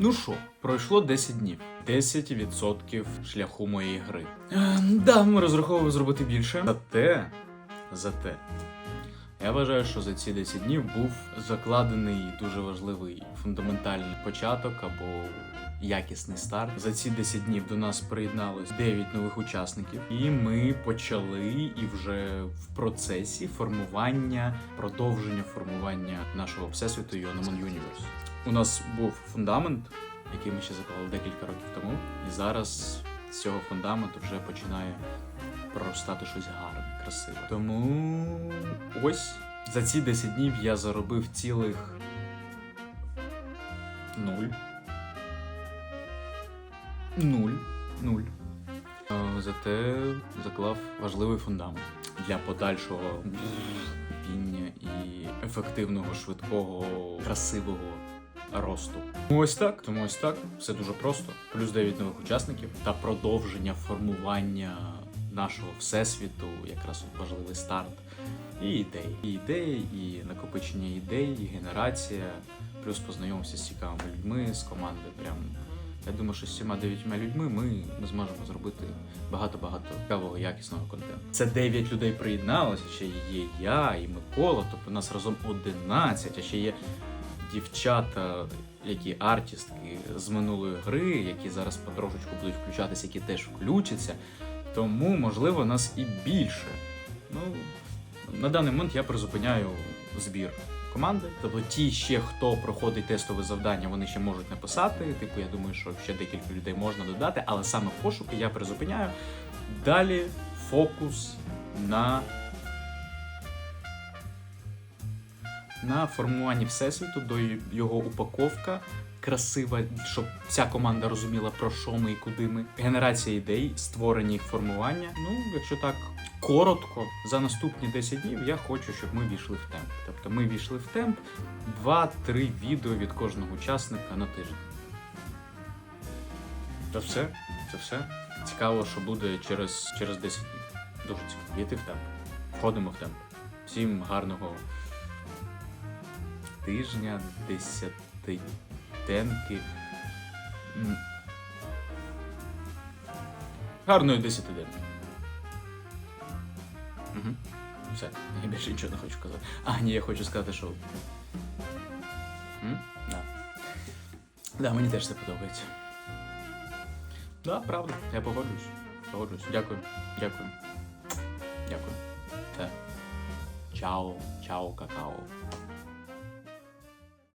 Ну що, пройшло 10 днів. 10% шляху моєї гри. Е, да, ми розраховували зробити більше. Зате, зате. Я вважаю, що за ці 10 днів був закладений дуже важливий фундаментальний початок або якісний старт. За ці 10 днів до нас приєдналось 9 нових учасників, і ми почали і вже в процесі формування, продовження формування нашого всесвіту Yonomon Universe. У нас був фундамент, який ми ще заклали декілька років тому, і зараз з цього фундаменту вже починає проростати щось гарне, красиве. Тому ось за ці 10 днів я заробив цілих нуль. Нуль. Нуль. Зате заклав важливий фундамент для подальшого піння і ефективного, швидкого, красивого росту. Ось так. Тому ось так. Все дуже просто. Плюс 9 нових учасників та продовження формування нашого всесвіту, якраз важливий старт. І ідеї. І ідеї, і накопичення ідей, і генерація. Плюс познайомився з цікавими людьми з команди. Прям я думаю, що з цими дев'ятьма людьми ми, зможемо зробити багато-багато цікавого, якісного контенту. Це 9 людей приєдналося, ще є я і Микола, тобто нас разом 11, а ще є дівчата, які артистки з минулої гри, які зараз потрошечку будуть включатися, які теж включаться. Тому, можливо, нас і більше. Ну, на даний момент я призупиняю збір команди. Тобто ті ще, хто проходить тестове завдання, вони ще можуть написати. Типу, я думаю, що ще декілька людей можна додати, але саме пошуки я призупиняю. Далі фокус на. На формуванні всесвіту, до його упаковка красива, щоб вся команда розуміла, про що ми і куди ми. Генерація ідей, створення їх формування. Ну, якщо так коротко, за наступні 10 днів я хочу, щоб ми війшли в темп. Тобто ми війшли в темп 2-3 відео від кожного учасника на тиждень. Це все. Це все. Цікаво, що буде через через 10 днів. Дуже цікаво. Йти в темп. Входимо в темп. Всім гарного тижня 10 темки. Гарної десятиденки. Угу. Все, я більше нічого не хочу казати. А, ні, я хочу сказати, що. Да. да, мені теж це подобається. Да, правда, я погоджуюсь. Погоджуюсь. Дякую. Дякую. Дякую. Все. Чао, чао, какао.